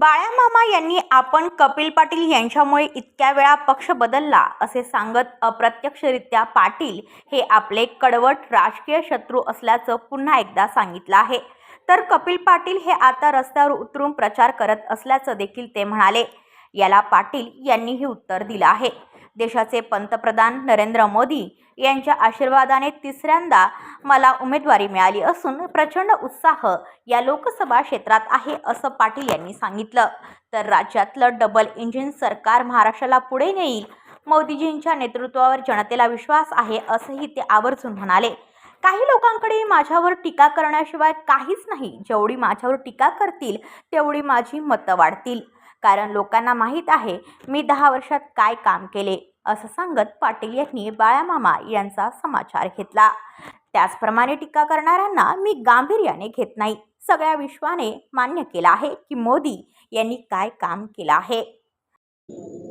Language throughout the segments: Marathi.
बाळ्यामामा यांनी आपण कपिल पाटील यांच्यामुळे इतक्या वेळा पक्ष बदलला असे सांगत अप्रत्यक्षरित्या पाटील हे आपले कडवट राजकीय शत्रू असल्याचं पुन्हा एकदा सांगितलं आहे. तर कपिल पाटील हे आता रस्त्यावर उतरून प्रचार करत असल्याचं देखील ते म्हणाले. याला पाटील यांनीही उत्तर दिलं आहे. देशाचे पंतप्रधान नरेंद्र मोदी यांच्या आशीर्वादाने तिसऱ्यांदा मला उमेदवारी मिळाली असून प्रचंड उत्साह या लोकसभा क्षेत्रात आहे असं पाटील यांनी सांगितलं. तर राज्यातलं डबल इंजिन सरकार महाराष्ट्राला पुढे नेईल मोदीजींच्या नेतृत्वावर जनतेला विश्वास आहे असंही ते आवर्जून म्हणाले. काही लोकांकडे माझ्यावर टीका करण्याशिवाय काहीच नाही. जेवढी माझ्यावर टीका करतील तेवढी माझी मतं वाढतील. कारण लोकांना माहीत आहे मी दहा वर्षात काय काम केले असं सांगत पाटील यांनी बाळामामा यांचा समाचार घेतला. त्याचप्रमाणे टीका करणाऱ्यांना मी गांभीर्याने घेत नाही. सगळ्या विश्वाने मान्य केलं आहे की मोदी यांनी काय काम केलं आहे.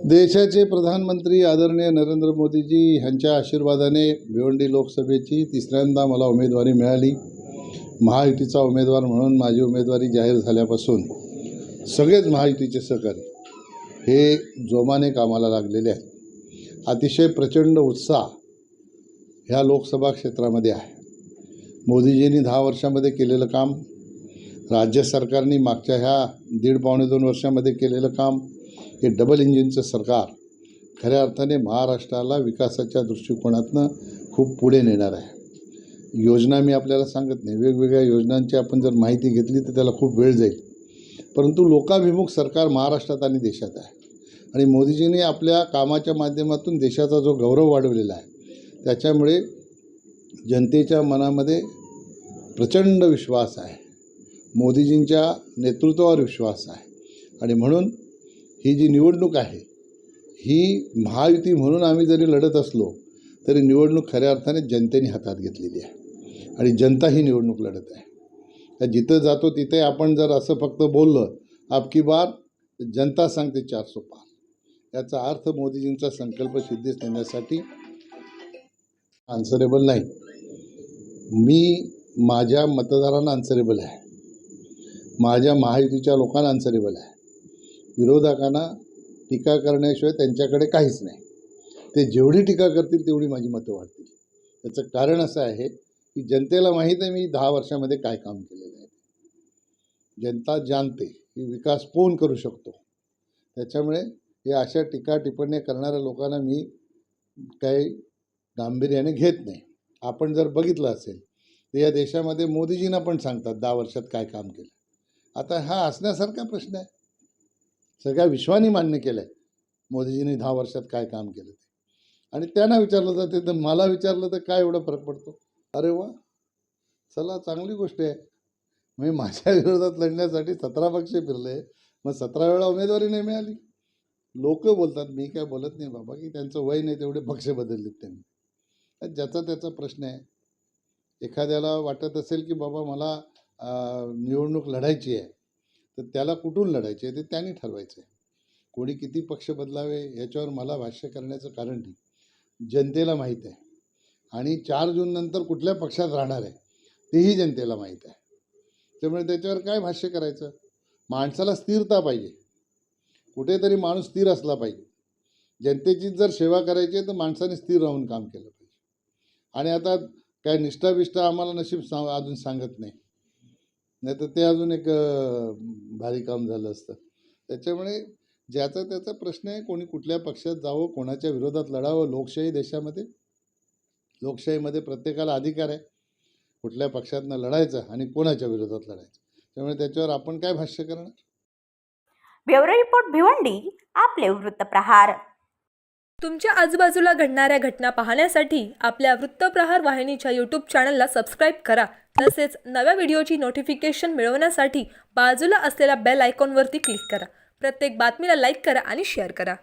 देशाचे प्रधानमंत्री आदरणीय नरेंद्र मोदीजी ह्यांच्या आशीर्वादाने भिवंडी लोकसभेची तिसऱ्यांदा मला उमेदवारी मिळाली. महायुतीचा उमेदवार म्हणून माझी उमेदवारी जाहीर झाल्यापासून सगळेच महायुतीचे सहकारी हे जोमाने कामाला लागलेले आहेत. अतिशय प्रचंड उत्साह ह्या लोकसभा क्षेत्रामध्ये आहे. मोदीजींनी दहा वर्षामध्ये केलेलं काम राज्य सरकारने मागच्या ह्या दीड पावणे दोन वर्षामध्ये केलेलं काम हे डबल इंजिनचं सरकार खऱ्या अर्थाने महाराष्ट्राला विकासाच्या दृष्टिकोनातनं खूप पुढे नेणार आहे. योजना मी आपल्याला सांगत नाही. वेगवेगळ्या योजनांची आपण जर माहिती घेतली तर त्याला खूप वेळ जाईल. परंतु लोकाभिमुख सरकार महाराष्ट्रात आणि देशात आहे. आणि मोदीजींनी आपल्या कामाच्या माध्यमातून देशाचा जो गौरव वाढवलेला आहे त्याच्यामुळे जनतेच्या मनामध्ये प्रचंड विश्वास आहे. मोदीजींच्या नेतृत्वावर विश्वास आहे. आणि म्हणून ही जी निवडणूक आहे ही महायुती म्हणून आम्ही जरी लढत असलो तरी निवडणूक खऱ्या अर्थाने जनतेने हातात घेतलेली आहे. आणि जनता ही निवडणूक लढत आहे. तर जिथं जातो तिथे आपण जर असं फक्त बोललं आपकी बार? जनता सांगते चारसो पार. याचा अर्थ मोदीजींचा संकल्प सिद्धीस नेण्यासाठी आन्सरेबल नाही. मी माझ्या मतदारांना आन्सरेबल आहे. माझ्या महायुतीच्या लोकांना आन्सरेबल आहे. विरोधकांना टीका करण्याशिवाय त्यांच्याकडे काहीच नाही. ते जेवढी टीका करतील तेवढी माझी मतं वाढतील. त्याचं कारण असं आहे की जनतेला माहीत आहे मी दहा वर्षामध्ये काय काम केलं. जनता जाणते की विकास कोण करू शकतो? त्याच्यामुळे हे अशा टीका टिप्पण्या करणाऱ्या लोकांना मी काही गांभीर्याने घेत नाही. आपण जर बघितलं असेल तर या देशामध्ये मोदीजींना पण सांगतात दहा वर्षात काय काम केलं? आता हा असण्यासारखा प्रश्न आहे. सगळ्या विश्वानी मान्य केलं आहे मोदीजींनी दहा वर्षात काय काम केलं ते. आणि त्यांना विचारलं जाते तर मला विचारलं तर काय एवढा फरक पडतो? अरे वा! चला चांगली गोष्ट आहे. मी माझ्या विरोधात लढण्यासाठी सतरा पक्ष फिरले. मग सतरा वेळा उमेदवारी नाही मिळाली. लोक बोलतात मी काय बोलत नाही बाबा की त्यांचं वय नाही तेवढे पक्ष बदललेत त्यांनी. ज्याचा त्याचा प्रश्न आहे. एखाद्याला वाटत असेल की बाबा मला निवडणूक लढायची आहे तर त्याला कुठून लढायची आहे ते त्यांनी ठरवायचं आहे कोणी किती पक्ष बदलावे याच्यावर मला भाष्य करण्याचं कारण नाही. जनतेला माहीत आहे. आणि चार जूननंतर कुठल्या पक्षात राहणार आहे तेही जनतेला माहीत आहे. त्यामुळे त्याच्यावर काय भाष्य करायचं? माणसाला स्थिरता पाहिजे. कुठेतरी माणूस स्थिर असला पाहिजे. जनतेची जर सेवा करायची आहे तर माणसाने स्थिर राहून काम केलं पाहिजे. आणि आता काय निष्ठाविष्ठा आम्हाला नशीब सा अजून सांगत नाही. नाही तर ते अजून एक भारी काम झालं असतं. त्याच्यामुळे ज्याचा त्याचा प्रश्न आहे कोणी कुठल्या पक्षात जावं कोणाच्या विरोधात लढावं लोकशाही देशामध्ये. लोकशाहीमध्ये प्रत्येकाला अधिकार आहे. कुठल्या पक्षातनं लढायचं आणि कोणाच्या विरोधात लढायचं? त्यामुळे त्याच्यावर आपण काय भाष्य करणार? ब्युरो रिपोर्ट भिवंडी आपले वृत्तप्रहार तुमच्या आजूबाजूला घडणाऱ्या घटना पाहण्यासाठी आपल्या वृत्तप्रहार वाहिनीच्या यूट्यूब चॅनलला सबस्क्राईब करा. तसेच नव्या व्हिडिओची नोटिफिकेशन मिळवण्यासाठी बाजूला असलेल्या बेल आयकॉनवरती क्लिक करा. प्रत्येक बातमीला लाईक करा आणि शेअर करा.